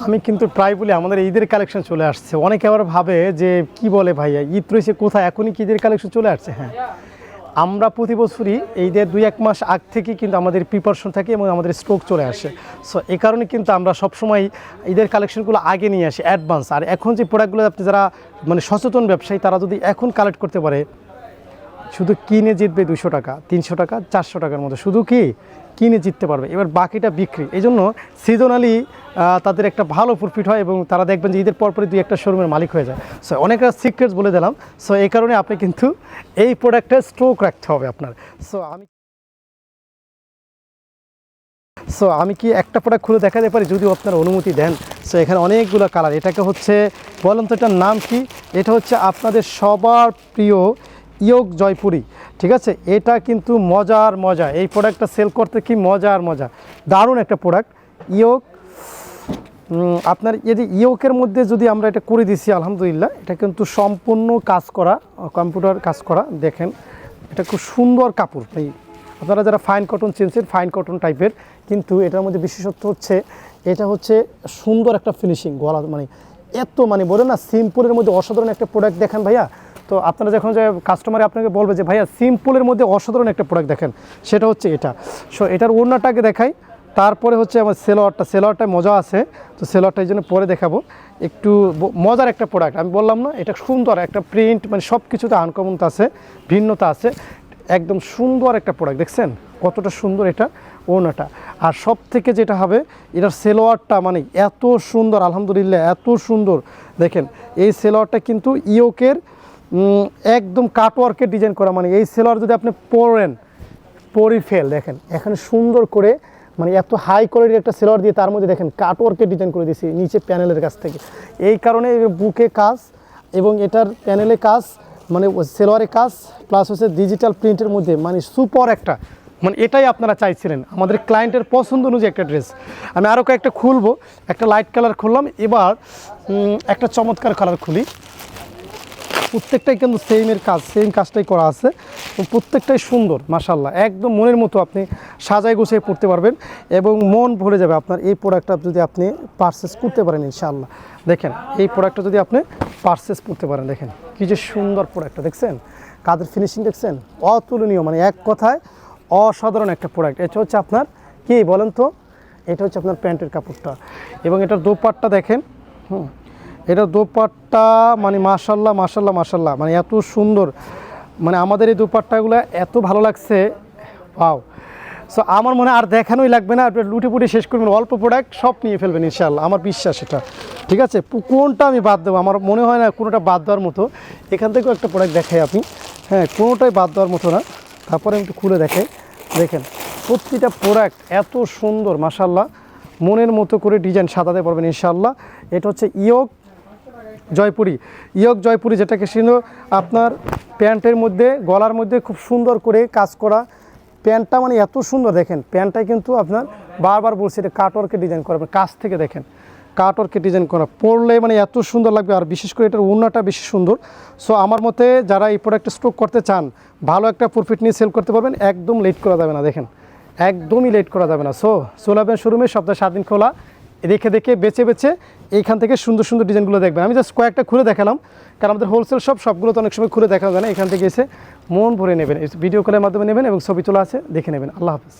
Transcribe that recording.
আমি কিন্তু প্রায় বলি আমাদের ঈদের কালেকশন চলে আসছে। অনেকে আবার ভাবে যে, কি বলে ভাইয়া? ঈদ রয়েছে কোথায়? এখনই কি ঈদের কালেকশন চলে আসছে? হ্যাঁ। আমরা প্রতি বছরই ঈদের দুই এক মাস আগ থেকে কিন্তু আমাদের প্রিপারেশন থাকে এবং আমাদের স্ট্রোক চলে আসে। সো এ কারণে কিন্তু আমরা সবসময় ঈদের কালেকশনগুলো আগে নিয়ে আসি অ্যাডভান্স আর এখন যে প্রোডাক্টগুলো আপনি যারা মানে সচেতন ব্যবসায়ী, তারা যদি এখন কালেক্ট করতে পারে শুধু কিনে জিতবে দুশো টাকা, তিনশো টাকা, চারশো টাকার মতো। শুধু কি? কিনে জিততে পারবে। এবার বাকিটা বিক্রি। এই জন্য সিজনালি তাদের একটা ভালো প্রফিট হয় এবং তারা দেখবেন যে ঈদের পরপরই দুই একটা শোরুমের মালিক হয়ে যায়। সো অনেকটা সিক্রেটস বলে দিলাম। সো এই কারণে আপনি কিন্তু এই প্রোডাক্টটা স্ট্রোক রাখতে হবে আপনার। সো আমি সো আমি কি একটা প্রোডাক্ট খুলে দেখাতে পারি? যদিও আপনার অনুমতি দেন। সো এখানে অনেকগুলো কালার এটাকে হচ্ছে বলেন তো এটার নাম কি? এটা হচ্ছে আপনাদের সবার প্রিয় ইয়োগ জয়পুরি, ঠিক আছে? এটা কিন্তু মজার মজা। এই প্রোডাক্টটা সেল করতে কি মজার মজা। দারুণ একটা প্রোডাক্ট ইয়োগ আপনার এই যে ইয়োকের মধ্যে যদি আমরা এটা করে দিছি, আলহামদুলিল্লাহ, এটা কিন্তু সম্পূর্ণ কাজ করা কম্পিউটার কাজ করা, দেখেন, এটা খুব সুন্দর কাপড়। এই, আপনারা যারা ফাইন কটন চেনছেন ফাইন কটন টাইপের কিন্তু এটার মধ্যে বিশেষত্ব হচ্ছে, এটা হচ্ছে সুন্দর একটা ফিনিশিং গলা মানে এত মানে বলে না সিম্পলের মধ্যে অসাধারণ একটা প্রোডাক্ট দেখেন ভাইয়া। তো আপনারা যখন যে কাস্টমারে আপনাকে বলবে যে, ভাইয়া সিম্পলের মধ্যে অসাধারণ একটা প্রোডাক্ট দেখেন। সেটা হচ্ছে এটা। সো এটার ওড়নাটাকে দেখাই। তারপরে হচ্ছে আমার সেলোয়ারটা, সেলোয়ারটায় মজা আছে। তো সেলোয়ারটা এই জন্য পরে দেখাবো। একটু মজার একটা প্রোডাক্ট আমি বললাম না, এটা সুন্দর একটা প্রিন্ট মানে সব কিছুতে আনকমনতা আছে, ভিন্নতা আছে। একদম সুন্দর একটা প্রোডাক্ট দেখছেন? কতটা সুন্দর এটা ওনাটা আর সব থেকে যেটা হবে, এটার সেলোয়ারটা মানে এত সুন্দর, আলহামদুলিল্লাহ, এত সুন্দর। দেখেন, এই সেলোয়ারটা কিন্তু ইয়োকের একদম কাটওয়ার্কের ডিজাইন করা মানে এই সেলোয়ার যদি আপনি পরেন পরি ফেল দেখেন, এখানে সুন্দর করে মানে এত হাই কোয়ালিটির একটা সেলোয়ার দিয়ে তার মধ্যে দেখেন কাটওয়ার্কের ডিজাইন করে দিয়েছি, নিচে প্যানেলের কাছ থেকে। এই কারণে বুকে কাজ এবং এটার প্যানেলে কাজ মানে সেলোয়ারে কাজ প্লাস হচ্ছে ডিজিটাল প্রিন্টের মধ্যে মানে সুপার একটা। মানে এটাই আপনারা চাইছিলেন, আমাদের ক্লায়েন্টের পছন্দ অনুযায়ী একটা ড্রেস আমি আরও কয়েকটা খুলবো, একটা লাইট কালার খুললাম, এবার একটা চমৎকার কালার খুলি। প্রত্যেকটাই কিন্তু সেমের কাজ সেম কাজটাই করা আছে। এবং প্রত্যেকটাই সুন্দর মাসাল্লাহ একদম মনের মতো আপনি সাজায় গুছিয়ে পড়তে পারবেন এবং মন ভরে যাবে আপনার এই প্রোডাক্টটা যদি আপনি পারচেস করতে পারেন, ইনশাআল্লাহ। দেখেন, এই প্রোডাক্টটা যদি আপনি পারচেস করতে পারেন, দেখেন, কী যে সুন্দর প্রোডাক্টটা দেখছেন? কাদের ফিনিশিং দেখছেন? অতুলনীয় মানে এক কথায় অসাধারণ একটা প্রোডাক্ট এটা হচ্ছে আপনার কি বলেন তো? এটা হচ্ছে আপনার প্যান্টের কাপড়টা। এবং এটার দোপাট্টা দেখেন, হুম এটা দোপাট্টা মানে মাশাল্লাহ মাশাল্লাহ মাশাল্লাহ। মানে এত সুন্দর। মানে আমাদের এই দোপাট্টাগুলো এত ভালো লাগছে। পাও সো আমার মনে আর দেখানোই লাগবে না। আপনি লুটে পুটে শেষ করবেন, অল্প প্রোডাক্ট সব নিয়ে ফেলবেন ইনশাল্লাহ আমার বিশ্বাস এটা। ঠিক আছে? কোনটা আমি বাদ দেবো? আমার মনে হয় না কোনোটা বাদ দেওয়ার মতো। এখান থেকেও একটা প্রোডাক্ট দেখাই আপনি হ্যাঁ কোনোটাই বাদ দেওয়ার মতো না। তারপরে একটু খুলে দেখাই। দেখেন, প্রতিটা প্রোডাক্ট এত সুন্দর, মাশাল্লাহ। মনের মতো করে ডিজাইন সাজাতে পারবেন ইনশাল্লাহ এটা হচ্ছে ইয়োগ জয়পুরি, ইয়ক জয়পুরি যেটাকে ছিল আপনার প্যান্টের মধ্যে, গলার মধ্যে খুব সুন্দর করে কাজ করা প্যান্টটা মানে এত সুন্দর দেখেন, প্যান্টটা কিন্তু আপনার বারবার বলছি এটা কাটওয়ার্কের ডিজাইন করা, কাছ থেকে দেখেন কাটওয়ার্কের ডিজাইন করা, পরলে মানে এত সুন্দর লাগবে, আর বিশেষ করে এটার ওড়নাটা বেশি সুন্দর। সো আমার মতে যারা এই প্রোডাক্টটা স্টক করতে চান, ভালো একটা প্রফিট নিয়ে সেল করতে পারবেন, একদম লেট করা যাবে না, দেখেন, একদমই লেট করা যাবে না। সো সোলাবেন শোরুমে, সপ্তাহে সাত দিন খোলা দেখে দেখে বেছে বেছে এইখান থেকে সুন্দর সুন্দর ডিজাইনগুলো দেখবেন। আমি জাস্ট কয়েকটা খুলে দেখালাম, কারণ আমাদের হোলসেল সব সবগুলো তো অনেক সময় খুলে দেখা যায় না, এখান থেকে এসে মন ভরে নেবেন। ভিডিও কলের মাধ্যমে নেবেন এবং ছবি তোলা আছে, দেখে নেবেন। আল্লাহ হাফিজ।